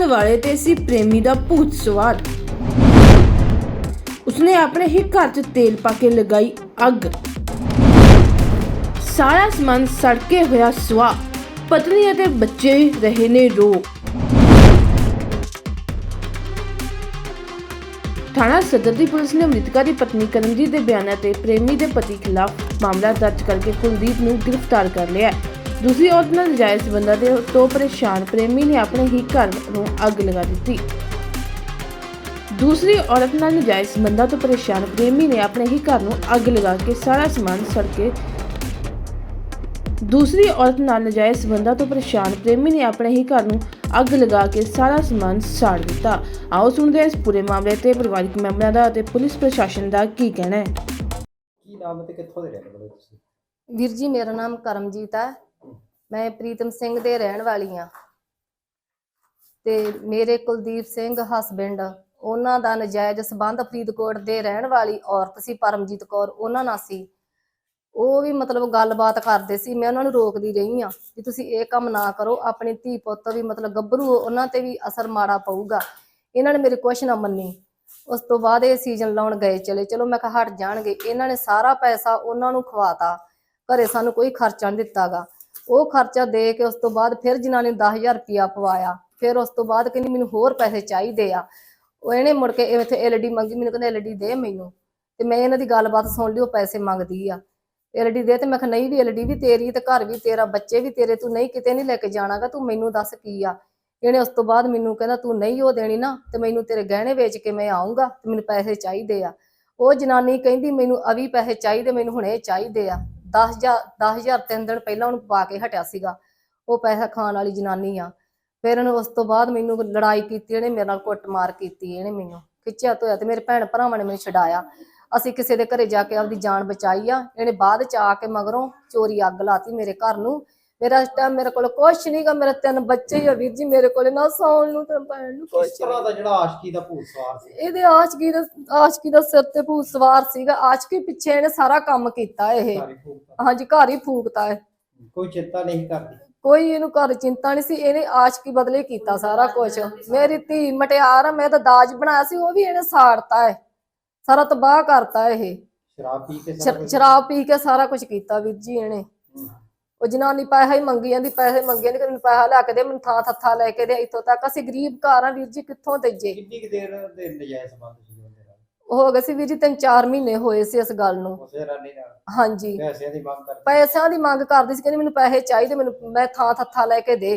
ਰਹਿਣ ਵਾਲੇ ਤੇ ਸੀ ਪ੍ਰੇਮੀ ਦਾ ਭੂਤ ਸਵਾਦ ਉਸਨੇ ਆਪਣੇ ਹੀ ਘਰ 'ਚ ਤੇਲ ਪਾ ਕੇ ਲਗਾਈ ਅੱਗ। ਸਾਰਾ ਸਮਾਨ ਸੜ ਕੇ ਹੋਇਆ ਸੁਆਹ ਪਤਨੀ ਅਤੇ ਬੱਚੇ ਰਹੇ ਨੇ ਰੋ। ਥਾਣਾ ਸਦਰ ਦੀ ਪੁਲਿਸ ਨੇ ਅਮ੍ਰਿਤਕਾ ਦੀ ਪਤਨੀ ਕਰਮਜੀਤ ਦੇ ਬਿਆਨਾਂ ਤੇ ਪ੍ਰੇਮੀ ਦੇ ਪਤੀ ਖਿਲਾਫ ਮਾਮਲਾ ਦਰਜ ਕਰਕੇ ਕੁਲਦੀਪ ਨੂੰ ਗ੍ਰਿਫਤਾਰ ਕਰ ਲਿਆ ਹੈ। ਦੂਸਰੀ ਔਰਤ ਨਾਲ ਨਜਾਇਜ਼ ਸੰਬੰਧਾਂ ਦੇ ਤੋਂ ਪਰੇਸ਼ਾਨ ਪ੍ਰੇਮੀ ਨੇ ਆਪਣੇ ਹੀ ਘਰ ਨੂੰ ਅੱਗ ਲਗਾ ਦਿੱਤੀ। ਦੂਸਰੀ ਔਰਤ ਨਾਲ ਨਜਾਇਜ਼ ਸੰਬੰਧਾਂ ਤੋਂ ਪਰੇਸ਼ਾਨ ਪ੍ਰੇਮੀ ਨੇ ਆਪਣੇ ਹੀ ਘਰ ਨੂੰ ਅੱਗ ਲਗਾ ਕੇ ਸਾਰਾ ਸਮਾਨ ਸੜ ਕੇ ਦੂਸਰੀ ਔਰਤ ਨਾਲ ਨਜਾਇਜ਼ ਸੰਬੰਧਾਂ ਤੋਂ ਪਰੇਸ਼ਾਨ ਪ੍ਰੇਮੀ ਨੇ ਆਪਣੇ ਹੀ ਘਰ ਨੂੰ ਅੱਗ ਲਗਾ ਕੇ ਸਾਰਾ ਸਮਾਨ ਸਾੜ ਦਿੱਤਾ। ਆਓ ਸੁਣਦੇ ਹਾਂ ਇਸ ਪੂਰੇ ਮਾਮਲੇ ਤੇ ਪਰਿਵਾਰਕ ਮੈਂਬਰਾਂ ਦਾ ਅਤੇ ਪੁਲਿਸ ਪ੍ਰਸ਼ਾਸਨ ਦਾ ਕੀ ਕਹਿਣਾ ਹੈ। ਕੀ ਨਾਮ ਤੇ ਕਿੱਥੋਂ ਦੇ ਰਹਿਣ ਵਾਲੇ ਹੋ ਤੁਸੀਂ? ਵੀਰ ਜੀ ਮੇਰਾ ਨਾਮ ਕਰਮਜੀਤ ਹੈ। ਮੈਂ ਪ੍ਰੀਤਮ ਸਿੰਘ ਦੇ ਰਹਿਣ ਵਾਲੀ ਆ ਤੇ ਮੇਰੇ ਕੁਲਦੀਪ ਸਿੰਘ ਹਸਬੈਂਡ ਉਹਨਾਂ ਦਾ ਨਜਾਇਜ਼ ਸਬੰਧ ਫਰੀਦਕੋਟ ਦੇ ਰਹਿਣ ਵਾਲੀ ਔਰਤ ਸੀ, ਪਰਮਜੀਤ ਕੌਰ, ਉਹਨਾਂ ਨਾਲ ਸੀ। ਉਹ ਵੀ ਮਤਲਬ ਗੱਲਬਾਤ ਕਰਦੇ ਸੀ, ਮੈਂ ਉਹਨਾਂ ਨੂੰ ਰੋਕਦੀ ਰਹੀ ਆ ਕਿ ਤੁਸੀਂ ਇਹ ਕੰਮ ਨਾ ਕਰੋ, ਆਪਣੀ ਧੀ ਪੁੱਤ ਵੀ ਮਤਲਬ ਗੱਭਰੂ ਉਹਨਾਂ ਤੇ ਵੀ ਅਸਰ ਮਾੜਾ ਪਊਗਾ। ਇਹਨਾਂ ਨੇ ਮੇਰੀ ਕੁਛ ਨਾ ਮੰਨੀ। ਉਸ ਤੋਂ ਬਾਅਦ ਇਹ ਸੀਜ਼ਨ ਲਾਉਣ ਗਏ ਚਲੇ। ਚਲੋ ਮੈਂ ਕਿਹਾ ਹਟ ਜਾਣਗੇ। ਇਹਨਾਂ ਨੇ ਸਾਰਾ ਪੈਸਾ ਉਹਨਾਂ ਨੂੰ ਖਵਾਤਾ। ਘਰੇ ਸਾਨੂੰ ਕੋਈ ਖਰਚਾ ਨਹੀਂ ਦਿੱਤਾਗਾ। ਉਹ ਖਰਚਾ ਦੇ ਕੇ ਉਸ ਤੋਂ ਬਾਅਦ ਫਿਰ ਜਿਨ੍ਹਾਂ ਨੇ 10000 ਰੁਪਇਆ ਪਵਾਇਆ, ਫਿਰ ਉਸ ਤੋਂ ਬਾਅਦ ਕਹਿੰਦੀ ਮੈਨੂੰ ਹੋਰ ਪੈਸੇ ਚਾਹੀਦੇ ਆ। ਉਹ ਇਹਨੇ ਮੁੜ ਕੇ ਇੱਥੇ ਐਲਡੀ ਮੰਗੀ, ਮੈਨੂੰ ਕਹਿੰਦਾ ਐਲਡੀ ਦੇ ਮੈਨੂੰ। ਤੇ ਮੈਂ ਇਹਨਾਂ ਦੀ ਗੱਲਬਾਤ ਸੁਣ ਲਈ, ਉਹ ਪੈਸੇ ਮੰਗਦੀ ਆ। ਐਲਡੀ ਦੇ ਤੇ ਮੈਂ ਕਿਹਾ, ਨਹੀਂ ਵੀ ਐਲਡੀ ਵੀ ਤੇਰੀ ਤੇ ਘਰ ਵੀ ਤੇਰਾ, ਬੱਚੇ ਵੀ ਤੇਰੇ, ਤੂੰ ਨਹੀਂ ਕਿਤੇ ਨਹੀਂ ਲੈ ਕੇ ਜਾਣਾਗਾ, ਤੂੰ ਮੈਨੂੰ ਦੱਸ ਕੀ ਆ? ਇਹਨੇ ਉਸ ਤੋਂ ਬਾਅਦ ਮੈਨੂੰ ਕਹਿੰਦਾ, ਤੂੰ ਨਹੀਂ ਉਹ ਦੇਣੀ ਨਾ, ਤੇ ਮੈਨੂੰ ਤੇਰੇ ਗਹਿਣੇ ਵੇਚ ਕੇ ਮੈਂ ਆਉਂਗਾ ਤੇ ਮੈਨੂੰ ਪੈਸੇ ਚਾਹੀਦੇ ਆ। ਉਹ ਜਨਾਨੀ ਕਹਿੰਦੀ, ਮੈਨੂੰ ਅਵੀ ਪੈਸੇ ਚਾਹੀਦੇ, ਮੈਨੂੰ ਹੁਣੇ ਚਾਹੀਦੇ ਆ। 10000 10000 ਤਿੰਨ ਦਿਨ ਪਹਿਲਾਂ ਉਹਨੂੰ ਪਾ ਕੇ ਹਟਿਆ ਸੀਗਾ। ਉਹ ਪੈਸਾ ਖਾਣ ਵਾਲੀ ਜਨਾਨੀ ਆ। ਫਿਰ ਉਹਨੇ ਉਸ ਤੋਂ ਬਾਅਦ ਮੈਨੂੰ ਲੜਾਈ ਕੀਤੀ ਇਹਨੇ ਮੇਰੇ ਨਾਲ ਕੁੱਟਮਾਰ ਕੀਤੀ, ਇਹਨੇ ਮੈਨੂੰ ਖਿੱਚਿਆ ਧੋਇਆ ਤੇ ਮੇਰੇ ਭੈਣ ਭਰਾਵਾਂ ਨੇ ਮੈਨੂੰ ਛਡਾਇਆ। ਅਸੀਂ ਕਿਸੇ ਦੇ ਘਰੇ ਜਾ ਕੇ ਆਪਦੀ ਜਾਨ ਬਚਾਈ ਆ। ਇਹਨੇ ਬਾਅਦ ਚ ਆ ਕੇ ਮਗਰੋਂ ਚੋਰੀ ਅੱਗ ਲਾਤੀ ਮੇਰੇ ਘਰ ਨੂੰ। ਮੇਰਾ ਟਾਈਮ ਮੇਰੇ ਕੋਲ ਕੁਛ ਨਹੀਂਗਾ ਮੇਰੇ ਤਿੰਨ ਬੱਚੇ ਹੀ ਆ ਵੀਰ ਜੀ ਮੇਰੇ ਕੋਲ ਨਾ ਸੌਣ ਨੂੰ ਤੇ ਭੈਣ ਨੂੰ ਕਿਸ ਕੁਛ ਤਰ੍ਹਾਂ ਦਾ ਜਿਹੜਾ ਆਸ਼ਕੀ ਦਾ ਭੂਤ ਸਵਾਰ ਸੀ? ਇਹਦੇ ਆਸ਼ਕੀ ਦਾ ਆਸ਼ਕੀ ਦਾ ਸਿਰ ਤੇ ਭੂਤ ਸਵਾਰ ਸੀਗਾ। ਆਸ਼ਕੀ ਪਿੱਛੇ ਇਹਨੇ ਸਾਰਾ ਕੰਮ ਕੀਤਾ ਇਹ। ਸਾਰੀ ਭੂਤ ਹਾਂਜੀ ਘਰ ਹੀ ਫੂਕਤਾ ਹੈ ਕੋਈ ਚਿੰਤਾ ਨਹੀਂ ਕਰਦੀ। ਕੋਈ ਇਹਨੂੰ ਘਰ ਚਿੰਤਾ ਨਹੀਂ ਸੀ ਇਹਨੇ ਆਸ਼ਕੀ ਬਦਲੇ ਕੀਤਾ ਸਾਰਾ ਕੁਝ ਮੇਰੀ ਧੀ ਮਟਿਆਰ ਆ ਮੈਂ ਤਾਂ ਦਾਜ ਬਣਾਇਆ ਸੀ ਉਹ ਵੀ ਇਹਨੇ ਸਾੜਤਾ ਹੈ ਸਾਰਾ ਤਬਾਹ ਕਰਤਾ ਇਹ। ਸ਼ਰਾਬ ਪੀ ਕੇ ਸਾਰਾ ਸ਼ਰ- ਕੁਝ- ਸ਼ਰਾਬ ਪੀ ਕੇ ਸਾਰਾ ਕੁਝ ਕੀਤਾ ਵੀਰ ਜੀ ਇਹਨੇ। ਹੂੰ। ਉਹ ਜਨਾਨੀ ਪੈਸਾ ਹੀ ਮੰਗੀ ਜਾਂਦੀ ਪੈਸੇ ਮੰਗੀ ਜਾਂਦੀ ਕਿ ਪੈਸਾ ਲੈ ਕੇ ਦੇ ਮੈਨੂੰ ਥਾਂ ਥੱਥਾ ਲੈ ਕੇ ਦੇ ਇੱਥੋਂ ਤੱਕ। ਅਸੀਂ ਗਰੀਬ ਘਰ ਆ ਵੀਰ ਜੀ ਕਿੱਥੋਂ ਦੇਈਏ? ਕਿੰਨੀ ਕੁ ਦੇਰ ਦੇ ਨਜਾਇਜ਼ ਸੰਬੰਧ ਸੀ ਉਹਦੇ ਨਾਲ? ਹੋ ਗਏ ਸੀ ਵੀਰ ਜੀ ਤਿੰਨ ਚਾਰ ਮਹੀਨੇ ਹੋਏ ਸੀ ਇਸ ਗੱਲ ਨੂੰ। ਉਸੇ ਰਾਨੀ ਨਾਲ? ਹਾਂਜੀ। ਪੈਸਿਆਂ ਦੀ ਮੰਗ ਕਰਦੀ ਪੈਸਿਆਂ ਦੀ ਮੰਗ ਕਰਦੀ ਸੀ ਕਹਿੰਦੀ ਮੈਨੂੰ ਪੈਸੇ ਚਾਹੀਦੇ ਮੈਨੂੰ ਮੈਂ ਥਾਂ ਥੱਥਾ ਲੈ ਕੇ ਦੇ।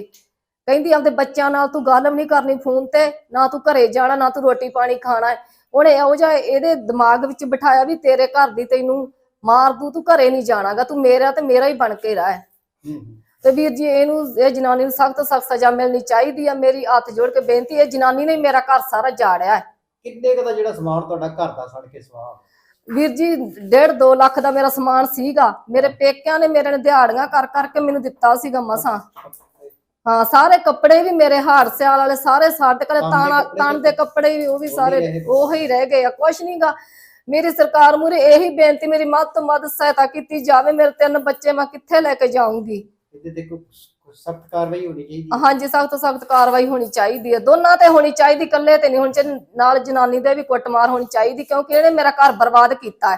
ਕਹਿੰਦੀ ਆਪਦੇ ਬੱਚਿਆਂ ਨਾਲ ਤੂੰ ਗੱਲ ਵੀ ਨਹੀਂ ਕਰਨੀ ਫੋਨ ਤੇ ਨਾ ਤੂੰ ਘਰੇ ਜਾਣਾ ਨਾ ਤੂੰ ਰੋਟੀ ਪਾਣੀ ਖਾਣਾ। ਹੈ। ਉਹਨੇ ਇਹੋ ਜਿਹਾ ਇਹਦੇ ਦਿਮਾਗ ਵਿੱਚ ਬਿਠਾਇਆ ਵੀ ਤੇਰੇ ਘਰ ਦੀ ਤੈਨੂੰ ਮਾਰ ਦੂ ਤੂੰ ਘਰੇ ਨਹੀਂ ਜਾਣਾਗਾ ਤੂੰ ਮੇਰਾ ਤੇ ਮੇਰਾ ਹੀ ਬਣ ਕੇ ਰਹਿ। ਤੇ ਵੀਰ ਜੀ ਇਹਨੂੰ ਇਹ ਜਨਾਨੀ ਨੂੰ ਸਖਤ ਸਖਤ ਸਜ਼ਾ ਮਿਲਣੀ ਚਾਹੀਦੀ ਆ। ਮੇਰੀ ਹੱਥ ਜੋੜ ਕੇ ਬੇਨਤੀ ਇਹ ਜਨਾਨੀ ਨੇ ਹੀ ਮੇਰਾ ਘਰ ਸਾਰਾ ਜਾੜਿਆ ਹੈ। ਕਿੰਨੇ ਕੁ ਦਾ ਜਿਹੜਾ ਸਮਾਨ ਤੁਹਾਡਾ ਘਰ ਦਾ ਸੜ ਕੇ ਸਵਾਹ? ਵੀਰ ਜੀ 1.5 2 ਲੱਖ ਦਾ ਮੇਰਾ ਸਮਾਨ ਸੀਗਾ। ਮੇਰੇ ਪੇਕਿਆਂ ਨੇ ਮੇਰੇ ਨੇ ਦਿਹਾੜੀਆਂ ਕਰ ਕਰਕੇ ਮੈਨੂੰ ਦਿੱਤਾ ਸੀਗਾ ਮਸਾਂ। ਹਾਂ ਸਾਰੇ ਕੱਪੜੇ ਵੀ ਮੇਰੇ ਹਾਰ ਸਿਆਲ ਵਾਲੇ ਸਾਰੇ ਕੋਲੇ ਤਨ ਦੇ ਤਾਣਾ ਤਨ ਦੇ ਕੱਪੜੇ ਵੀ ਉਹ ਵੀ ਸਾਰੇ। ਉਹੀ ਰਹਿ ਗਏ ਆ। ਕੁਛ ਨਹੀਂਗਾ ਮੇਰੀ ਸਰਕਾਰ ਮੂਰੇ ਇਹੀ ਬੇਨਤੀ ਮੇਰੀ ਮੱਦ ਤੋਂ ਮੱਦ ਸਹਾਇਤਾ ਕੀਤੀ ਜਾਵੇ ਮੇਰੇ ਤਿੰਨ ਬੱਚੇ ਮੈਂ ਕਿੱਥੇ ਲੈ ਕੇ ਜਾਊਂਗੀ। ਇਹਦੇ ਤੇ ਕੋਈ ਸਖਤ ਕਾਰਵਾਈ ਹੋਣੀ ਚਾਹੀਦੀ ਹੈ। ਹਾਂਜੀ ਸਖਤ ਤੋਂ ਸਖਤ ਕਾਰਵਾਈ ਹੋਣੀ ਚਾਹੀਦੀ ਹੈ। ਦੋਨਾਂ ਤੇ ਹੋਣੀ ਚਾਹੀਦੀ ਇਕੱਲੇ ਤੇ ਨਹੀਂ ਹੋਣੀ ਚਾਹੀਦੀ ਨਾਲ ਜਨਾਨੀ ਦੇ ਵੀ ਕੁੱਟਮਾਰ ਹੋਣੀ ਚਾਹੀਦੀ ਕਿਉਂਕਿ ਇਹਨੇ ਮੇਰਾ ਘਰ ਬਰਬਾਦ ਕੀਤਾ ਹੈ।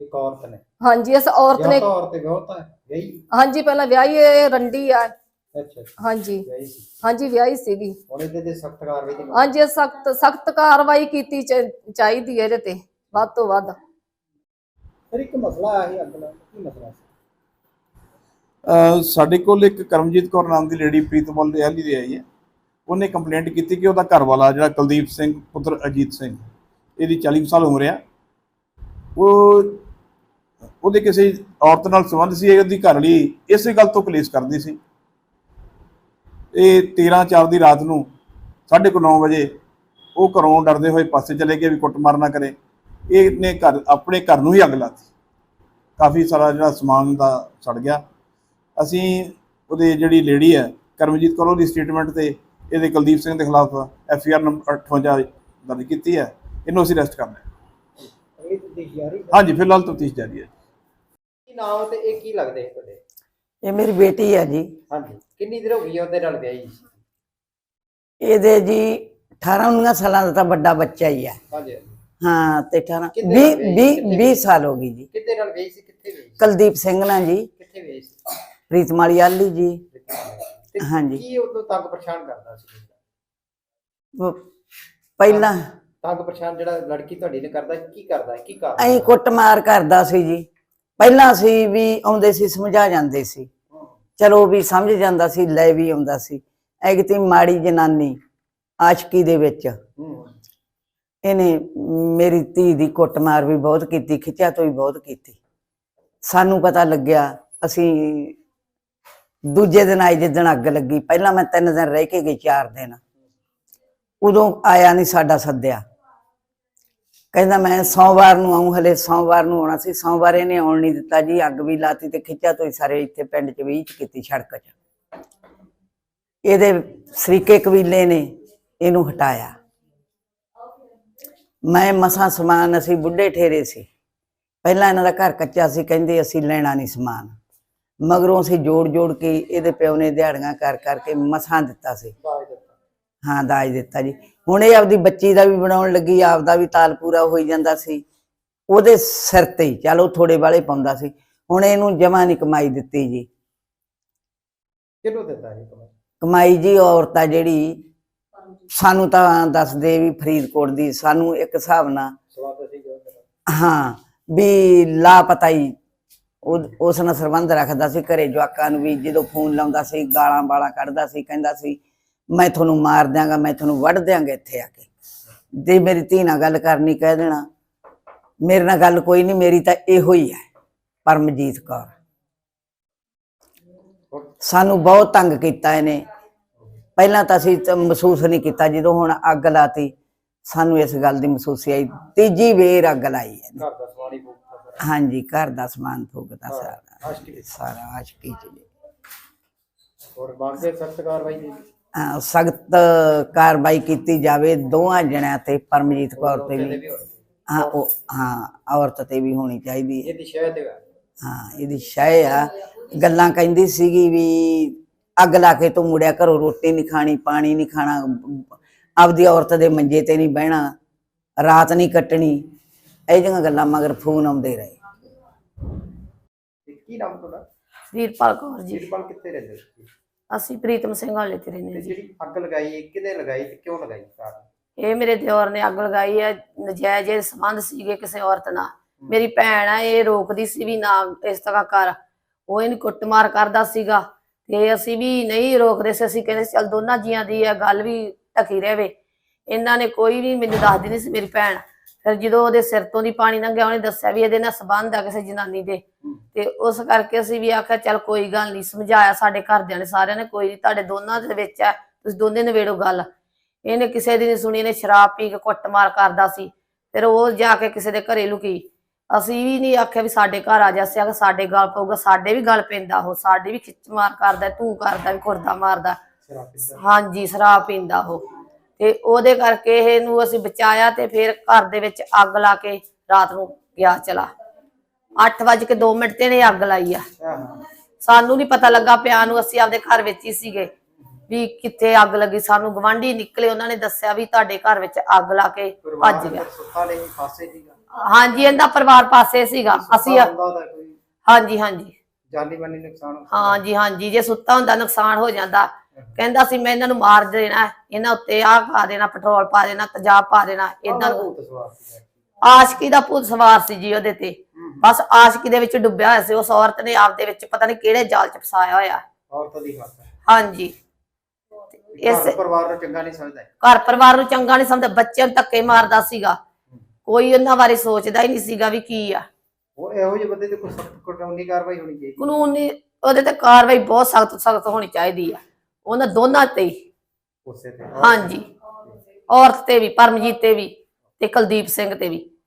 ਇੱਕ ਔਰਤ ਨੇ। ਹਾਂਜੀ ਇਸ ਔਰਤ ਨੇ ਔਰਤ ਵਿਆਹ ਤਾਂ ਗਈ ਹਾਂਜੀ ਪਹਿਲਾਂ ਵਿਆਹੀ ਇਹ ਰੰਡੀ ਆ ਅੱਛਾ ਹਾਂਜੀ। ਗਈ ਸੀ। ਹਾਂਜੀ ਵਿਆਹੀ ਸੀਗੀ। ਹੁਣ ਇਹਦੇ ਤੇ ਸਖਤ ਕਾਰਵਾਈ ਦੀ ਹਾਂਜੀ ਸਖਤ ਸਖਤ ਕਾਰਵਾਈ ਕੀਤੀ ਚ- ਚਾਹੀਦੀ ਹੈ ਇਹਦੇ ਤੇ। ਵੱਧ ਤੋਂ ਵੱਧ। ਫਿਰ ਇੱਕ ਮਸਲਾ ਆਇਆ ਸੀ ਅੱਗ ਦਾ ਕੀ ਮਸਲਾ ਸੀ? ਅਹ ਸਾਡੇ ਕੋਲ ਇੱਕ ਕਰਮਜੀਤ ਕੌਰ ਨਾਮ ਦੀ ਲੇਡੀ ਪ੍ਰੀਤਮਲ ਦੇ ਦੀ ਆਈ ਹੈ। ਉਹਨੇ ਕੰਪਲੇਂਟ ਕੀਤੀ ਕਿ ਉਹਦਾ ਘਰ ਵਾਲਾ ਜਿਹੜਾ ਕੁਲਦੀਪ ਸਿੰਘ ਪੁੱਤਰ ਅਜੀਤ ਸਿੰਘ ਇਹਦੀ 40 ਸਾਲ ਉਮਰ ਆ। ਉਹ ਉਹਦੇ ਕਿਸੇ ਔਰਤ ਨਾਲ ਸੰਬੰਧ ਸੀ ਉਹਦੀ ਘਰ ਵਾਲੀ ਇਸੇ ਗੱਲ ਤੋਂ ਕਲੇਸ਼ ਕਰਦੀ ਸੀ। ਇਹ 13 4 ਦੀ ਰਾਤ ਨੂੰ 9:30 ਵਜੇ ਉਹ ਘਰੋਂ ਡਰਦੇ ਹੋਏ ਪਾਸੇ ਚਲੇ ਗਏ ਵੀ ਕੁੱਟਮਾਰ ਨਾ ਕਰੇ। ਇਹਨੇ ਘਰ ਆਪਣੇ ਘਰ ਨੂੰ ਹੀ ਅੱਗ ਲਾਤੀ। ਕਾਫੀ ਸਾਰਾ ਜਿਹੜਾ ਸਮਾਨ ਦਾ ਸੜ ਗਿਆ। ਅਸੀਂ ਉਹਦੇ ਜਿਹੜੀ ਲੇਡੀ ਹੈ ਕਰਮਜੀਤ ਕੌਰ ਦੀ ਸਟੇਟਮੈਂਟ ਤੇ ਇਹਦੇ ਕੁਲਦੀਪ ਸਿੰਘ ਦੇ ਖਿਲਾਫ ਐਫ ਆਈ ਆਰ ਨੰਬਰ 58 ਦਰਜ ਕੀਤੀ ਹੈ। ਇਹਨੂੰ ਅਸੀਂ ਅਰੈਸਟ ਹੈ। ਤੇ ਯਾਰੀ ਹਾਂਜੀ ਫਿਲਹਾਲ ਤਫਤੀਸ਼ ਜਾਰੀ ਹੈ ਕੀ ਨਾਮ ਤੇ ਇਹ ਕੀ ਲੱਗਦੇ ਤੁਹਾਡੇ? ਇਹ ਮੇਰੀ ਬੇਟੀ ਹੈ ਜੀ। ਹਾਂਜੀ। ਕਿੰਨੀ ਦੇਰ ਹੋ ਗਈ ਹੈ ਉਹਦੇ ਨਾਲ ਵਿਆਹੀ ਇਹਦੇ ਜੀ 18 19 ਸਾਲਾਂ ਦਾ ਤਾਂ ਵੱਡਾ ਬੱਚਾ ਹੀ ਆ ਹਾਂਜੀ। ਹਾਂ ਤੇ 18 ਕਿੰਨੇ 20 ਹੋਏ? 20 ਕਿੰਨੇ? 20 ਸਾਲ ਹੋ ਗਈ ਜੀ। ਕਿੱਥੇ ਨਾਲ ਵੇਈ ਸੀ? ਕਿੱਥੇ ਵੇਈ ਸੀ? ਕੁਲਦੀਪ ਸਿੰਘ ਨਾਲ ਜੀ। ਕਿੱਥੇ ਵੇਈ ਸੀ? ਪ੍ਰੀਤਮਾਲੀ ਆਲੀ ਜੀ। ਤੇ ਹਾਂਜੀ। ਕੀ ਉਦੋਂ ਤੰਗ ਪਰੇਸ਼ਾਨ ਕਰਦਾ ਸੀ? ਉਹ ਪਹਿਲਾਂ। ਤੰਗ ਪਰੇਸ਼ਾਨ ਜਿਹੜਾ ਲੜਕੀ ਤੁਹਾਡੀ ਨੇ ਕਰਦਾ ਕੀ ਕਰਦਾ? ਕੀ ਕਰਦਾ ਅਸੀਂ ਕੁੱਟਮਾਰ ਕਰਦਾ ਸੀ ਜੀ। ਪਹਿਲਾਂ ਅਸੀਂ ਵੀ ਆਉਂਦੇ ਸੀ ਸਮਝਾ ਜਾਂਦੇ ਸੀ। ਚਲੋ ਵੀ ਸਮਝ ਜਾਂਦਾ ਸੀ ਲੈ ਵੀ ਆਉਂਦਾ ਸੀ। ਐਗਤੀ ਮਾੜੀ ਜਨਾਨੀ ਆਸ਼ਕੀ ਦੇ ਵਿੱਚ। ਹੂੰ। ਇਹਨੇ ਮੇਰੀ ਧੀ ਦੀ ਕੁੱਟਮਾਰ ਵੀ ਬਹੁਤ ਕੀਤੀ, ਖਿੱਚਿਆ ਤੋਂ ਵੀ ਬਹੁਤ ਕੀਤੀ। ਸਾਨੂੰ ਪਤਾ ਲੱਗਿਆ, ਅਸੀਂ ਦੂਜੇ ਦਿਨ ਆਈ ਜਿੱਦਣ ਅੱਗ ਲੱਗੀ। ਪਹਿਲਾਂ ਮੈਂ ਤਿੰਨ ਦਿਨ ਰਹਿ ਕੇ ਗਈ, ਚਾਰ ਦਿਨ। ਉਦੋਂ ਆਇਆ ਨਹੀਂ ਸਾਡਾ ਸੱਦਿਆ। ਕਹਿੰਦਾ ਮੈਂ ਸੋਮਵਾਰ ਨੂੰ ਆਉਂ ਹਲੇ ਸੋਮਵਾਰ ਨੂੰ ਆਉਣਾ ਸੀ। ਸੋਮਵਾਰ ਇਹਨੇ ਆਉਣ ਨਹੀਂ ਦਿੱਤਾ ਜੀ, ਅੱਗ ਵੀ ਲਾਤੀ ਤੇ ਖਿੱਚਿਆ ਤੋਂ ਹੀ ਸਾਰੇ ਇੱਥੇ ਪਿੰਡ 'ਚ ਵੀ ਕੀਤੀ, ਸੜਕ 'ਚ। ਇਹਦੇ ਸਰੀਕੇ ਕਬੀਲੇ ਨੇ ਇਹਨੂੰ ਹਟਾਇਆ। ਮੈਂ ਮਸਾਂ ਸਮਾਨ ਅਸੀਂ ਬੁੱਢੇ ਠੇਰੇ ਸੀ। ਪਹਿਲਾਂ ਇਹਨਾਂ ਦਾ ਘਰ ਕੱਚਾ ਸੀ ਕਹਿੰਦੇ ਅਸੀਂ ਲੈਣਾ ਨਹੀਂ ਸਮਾਨ। ਮਗਰੋਂ ਅਸੀਂ ਜੋੜ ਜੋੜ ਕੇ ਇਹਦੇ ਪਿਓ ਨੇ ਦਿਹਾੜੀਆਂ ਕਰ ਕਰਕੇ ਮਸਾਂ ਦਿੱਤਾ ਸੀ। ਹਾਂ ਦਾਜ ਦਿੱਤਾ ਜੀ। ਹੁਣ ਇਹ ਆਪਦੀ ਬੱਚੀ ਦਾ ਵੀ ਬਣਾਉਣ ਲੱਗੀ ਆਪਦਾ ਵੀ ਤਾਲ ਪੂਰਾ ਹੋਈ ਜਾਂਦਾ ਸੀ। ਉਹਦੇ ਸਿਰ ਤੇ ਹੀ ਚਲੋ ਥੋੜੇ ਵਾਲੇ ਪਾਉਂਦਾ ਸੀ। ਹੁਣ ਇਹਨੂੰ ਜਮਾ ਨਹੀਂ ਕਮਾਈ ਦਿੱਤੀ ਜੀ। ਕਿਹਨੂੰ ਦਿੱਤਾ ਕਮਾ ਕਮਾਈ? ਜੀ ਔਰਤ ਆ ਜਿਹੜੀ ਸਾਨੂੰ ਤਾਂ ਦੱਸਦੇ ਵੀ ਫਰੀਦਕੋਟ ਦੀ ਸਾਨੂੰ ਇੱਕ ਹਿਸਾਬ ਨਾਲ ਹਾਂ ਵੀ ਲਾਪਤਾ ਹੀ ਉਸ ਨਾਲ ਸੰਬੰਧ ਰੱਖਦਾ ਸੀ ਘਰੇ ਜਵਾਕਾਂ ਨੂੰ ਵੀ ਜਦੋਂ ਫੋਨ ਲਾਉਂਦਾ ਸੀ ਗਾਲਾਂ ਵਾਲਾਂ ਕੱਢਦਾ ਸੀ ਕਹਿੰਦਾ ਸੀ ਮੈਂ ਤੁਹਾਨੂੰ ਮਾਰ ਦਿਆਂਗਾ ਮੈਂ ਤੁਹਾਨੂੰ ਵੱਢ ਦਿਆਂਗਾ ਇੱਥੇ ਆ ਕੇ। ਜੇ ਮੇਰੀ ਧੀ ਨਾਲ ਗੱਲ ਕਰਨੀ ਕਹਿ ਦੇਣਾ ਮੇਰੇ ਨਾਲ ਗੱਲ ਕੋਈ ਨਹੀਂ ਮੇਰੀ ਤਾਂ ਇਹੋ ਹੀ ਹੈ ਪਰਮਜੀਤ ਕੌਰ। ਸਾਨੂੰ ਬਹੁਤ ਤੰਗ ਕੀਤਾ ਇਹਨੇ। ਪਹਿਲਾਂ ਤਾਂ ਅਸੀਂ ਤਾਂ ਮਹਿਸੂਸ ਨਹੀਂ ਕੀਤਾ ਜਦੋਂ ਹੁਣ ਅੱਗ ਲਾਤੀ ਸਾਨੂੰ ਇਸ ਗੱਲ ਦੀ ਮਹਿਸੂਸੀ ਆਈ। ਤੀਜੀ ਵੇਰ ਅੱਗ ਲਾਈ ਘਰ ਦਾ ਬੁੱਕਾ ਹਾਂਜੀ ਘਰ ਦਾ ਸਮਾਨ ਫੂਕਦਾ ਸਾਰਾ। ਆਸ਼ਕੀ। ਸਾਰਾ ਆਸ਼ਕੀ ਚ ਜੀ। ਹੋਰ ਮੰਗਦੇ ਸਖਤ ਕਾਰਵਾਈ ਦੀ ਸਖਤ ਕਾਰਵਾਈ ਕੀਤੀ ਜਾਵੇ ਦੋਹਾਂ ਜਣਿਆਂ ਤੇ ਪਰਮਜੀਤ ਕੌਰ ਤੇ ਵੀ। ਹਾਂ ਉਹ ਹਾਂ ਔਰਤ ਤੇ ਵੀ ਹੋਣੀ ਚਾਹੀਦੀ ਹੈ। ਇਹਦੀ ਸ਼ਹਿਦ ਹੈ ਹਾਂ ਇਹਦੀ ਸ਼ੈ ਆ। ਗੱਲਾਂ ਕਹਿੰਦੀ ਸੀਗੀ ਵੀ ਅੱਗ ਲਾ ਕੇ ਤੂੰ ਮੁੜਿਆ ਘਰੋਂ ਰੋਟੀ ਨਹੀਂ ਖਾਣੀ ਪਾਣੀ ਨਹੀਂ ਖਾਣਾ ਆਪਦੀ ਔਰਤ ਦੇ ਮੰਜੇ ਤੇ ਨਹੀਂ ਬਹਿਣਾ ਰਾਤ ਨਹੀਂ ਕੱਟਣੀ ਇਹ ਜਿਹੀਆਂ ਗੱਲਾਂ ਮਗਰ ਫੋਨ ਆਉਂਦੇ ਰਹੇ। ਤੇ ਕੀ ਨਾਮ ਤੁਹਾਡਾ? ਵੀਰਪਾਲ ਕੌਰ ਜੀ। ਜੀਤਪਾਲ ਕਿੱਥੇ ਰਹਿੰਦੇ ਸੀ? ਅਸੀਂ ਪ੍ਰੀਤਮ ਸਿੰਘ ਵਾਲੇ ਤੇ ਰਹਿੰਦੇ ਤੇ ਜੀ ਜਿਹੜੀ ਅੱਗ ਲਗਾਈ ਇਹ ਕਿਹਨੇ ਲਗਾਈ ਤੇ ਕਿਉਂ ਲਗਾਈ ਕਾਰਨ ਇਹ ਮੇਰੇ ਦਿਓਰ ਨੇ ਅੱਗ ਲਗਾਈ ਹੈ ਨਜਾਇਜ਼ ਇਹ ਸੰਬੰਧ ਸੀਗੇ ਕਿਸੇ ਔਰਤ ਨਾਲ। ਮੇਰੀ ਭੈਣ ਆ ਇਹ ਰੋਕਦੀ ਸੀ ਵੀ ਨਾ ਇਸ ਤਰ੍ਹਾਂ ਕਰ ਉਹ ਇਹਨੂੰ ਕੁੱਟਮਾਰ ਕਰਦਾ ਸੀਗਾ। ਤੇ ਅਸੀਂ ਵੀ ਨਹੀਂ ਰੋਕਦੇ ਸੀ ਅਸੀਂ ਕਹਿੰਦੇ ਸੀ, ਚੱਲ ਦੋਨਾਂ ਜੀਆਂ ਦੀ ਇਹ ਗੱਲ ਵੀ ਢਕੀ ਰਹੇ। ਇਹਨਾਂ ਨੇ ਕੋਈ ਵੀ ਮੈਨੂੰ ਦੱਸਦੀ ਨਹੀਂ ਸੀ ਮੇਰੀ ਭੈਣ। ਫਿਰ ਜਦੋਂ ਉਹਦੇ ਸਿਰ ਤੋਂ ਦੀ ਪਾਣੀ ਲੰਘਿਆ ਉਹਨੇ ਦੱਸਿਆ ਵੀ ਇਹਦੇ ਨਾਲ ਸੰਬੰਧ ਆ ਕਿਸੇ ਜਨਾਨੀ ਦੇ। ਤੇ ਉਸ ਕਰਕੇ ਅਸੀਂ ਵੀ ਆਖਿਆ ਚੱਲ ਕੋਈ ਗੱਲ ਨਹੀਂ ਸਮਝਾਇਆ ਸਾਡੇ ਘਰਦਿਆਂ ਨੇ ਸਾਰਿਆਂ ਨੇ ਕੋਈ ਨਹੀਂ ਤੁਹਾਡੇ ਦੋਨਾਂ ਦੇ ਵਿੱਚ ਹੈ ਤੁਸੀਂ ਦੋਨੇ ਨਿਬੇੜੋ ਗੱਲ। ਇਹਨੇ ਕਿਸੇ ਦੀ ਨਹੀਂ ਸੁਣੀ ਇਹਨੇ ਸ਼ਰਾਬ ਪੀ ਕੇ ਕੁੱਟਮਾਰ ਕਰਦਾ ਸੀ। ਫਿਰ ਉਹ ਜਾ ਕੇ ਕਿਸੇ ਦੇ ਘਰੇ ਲੁਕੀ। ਅਸੀਂ ਵੀ ਨਹੀਂ ਆਖਿਆ ਵੀ ਸਾਡੇ ਘਰ ਆ ਜਾ ਅਸੀਂ ਆਖਿਆ ਸਾਡੇ ਗੱਲ ਪਊਗਾ ਸਾਡੇ ਵੀ ਗੱਲ ਪੈਂਦਾ ਉਹ ਸਾਡੇ ਵੀ ਖਿੱਚ ਮਾਰ ਕਰਦਾ ਤੂੰ ਕਰਦਾ ਵੀ ਕੁਰਦਾ ਮਾਰਦਾ। ਹਾਂਜੀ ਸ਼ਰਾਬ ਪੀਂਦਾ ਉਹ। ਤੇ ਉਹਦੇ ਕਰਕੇ ਇਹਨੂੰ ਅਸੀਂ ਬਚਾਇਆ ਤੇ ਫਿਰ ਘਰ ਦੇ ਵਿੱਚ ਅੱਗ ਲਾ ਕੇ ਰਾਤ ਨੂੰ ਗਿਆ ਚਲਾ। 8 ਵਜੇ ਕੇ 2 ਮਿੰਟ ਤੇ ਨੇ ਅੱਗ ਲਾਈ ਆ। ਸਾਨੂੰ ਨਹੀਂ ਪਤਾ ਲੱਗਾ ਪਿਆ ਨੂੰ ਅਸੀਂ ਆਪਦੇ ਘਰ ਵਿੱਚ ਹੀ ਸੀਗੇ। ਵੀ ਕਿੱਥੇ ਅੱਗ ਲੱਗੀ ਸਾਨੂੰ ਗਵਾਂਢੀ ਨਿਕਲੇ ਉਹਨਾਂ ਨੇ ਦੱਸਿਆ ਵੀ ਤੁਹਾਡੇ ਘਰ ਵਿੱਚ ਅੱਗ ਲਾ ਕੇ ਭੱਜ ਗਿਆ। ਸੁੱਤਾ ਨਹੀਂ ਫਾਸੇ ਸੀਗਾ। ਹਾਂਜੀ ਇਹਦਾ ਪਰਿਵਾਰ ਪਾਸੇ ਸੀਗਾ। ਅਸੀਂ ਹਾਂਜੀ ਹਾਂਜੀ। ਜਾਨੀ ਮਾਨੀ ਨੁਕਸਾਨ ਹਾਂਜੀ ਹਾਂਜੀ। ਜੇ ਸੁੱਤਾ ਹੁੰਦਾ ਨੁਕਸਾਨ ਹੋ ਜਾਂਦਾ। ਕਹਿੰਦਾ ਸੀ ਮੈਂ ਇਹਨਾਂ ਨੂੰ ਮਾਰ ਦੇਣਾ ਇਹਨਾਂ ਉੱਤੇ ਆਹ ਪਾ ਦੇਣਾ ਪੈਟਰੋਲ ਪਾ ਦੇਣਾ ਤੇਜ਼ਾਬ ਪਾ ਦੇਣਾ ਇਦਾਂ ਆਸ਼ਕੀ ਦਾ ਭੂਤ ਸਵਾਰ ਸੀ ਜੀ ਉਹਦੇ ਤੇ। ਬਸ ਆਸ਼ਕੀ ਦੇ ਵਿੱਚ ਡੁੱਬਿਆ ਹੋਇਆ ਸੀ ਉਸ ਔਰਤ ਨੇ ਆਪਦੇ ਵਿੱਚ ਪਤਾ ਨਹੀਂ ਕਿਹੜੇ ਜਾਲ ਚ ਫਸਾਇਆ ਹੋਇਆ। ਔਰਤ ਦੀ ਹੱਥ ਹਾਂਜੀ। ਇਸ ਇਸ ਪਰਿਵਾਰ ਨੂੰ ਚੰਗਾ ਨਹੀਂ ਸਮਝਦਾ। ਘਰ ਪਰਿਵਾਰ ਨੂੰ ਚੰਗਾ ਨਹੀਂ ਸਮਝਦਾ ਬੱਚਿਆਂ ਨੂੰ ਧੱਕੇ ਮਾਰਦਾ ਸੀਗਾ। ਕੋਈ ਉਹਨਾਂ ਬਾਰੇ ਸੋਚਦਾ ਹੀ ਨਹੀਂ ਸੀਗਾ ਵੀ ਕੀ ਆ। ਉਹ ਇਹੋ ਜਿਹੇ ਬੰਦੇ ਤੇ ਕੋਈ ਸਖਤ ਕਾਨੂੰਨੀ ਕਾਰਵਾਈ ਹੋਣੀ ਚਾਹੀਦੀ। ਕਾਨੂੰਨੀ ਉਹਦੇ ਤੇ ਕਾਰਵਾਈ ਬਹੁਤ ਸਖਤ ਸਖਤ ਹੋਣੀ ਚਾਹੀਦੀ ਆ। ਉਹਨਾਂ ਦੋਨਾਂ ਤੇ ਹੀ। ਉਸੇ ਤੇ। ਹਾਂਜੀ। ਔਰਤ ਤੇ ਵੀ ਪਰਮਜੀਤ ਤੇ ਵੀ ਤੇ ਕੁਲਦੀਪ ਸਿੰਘ ਤੇ ਵੀ।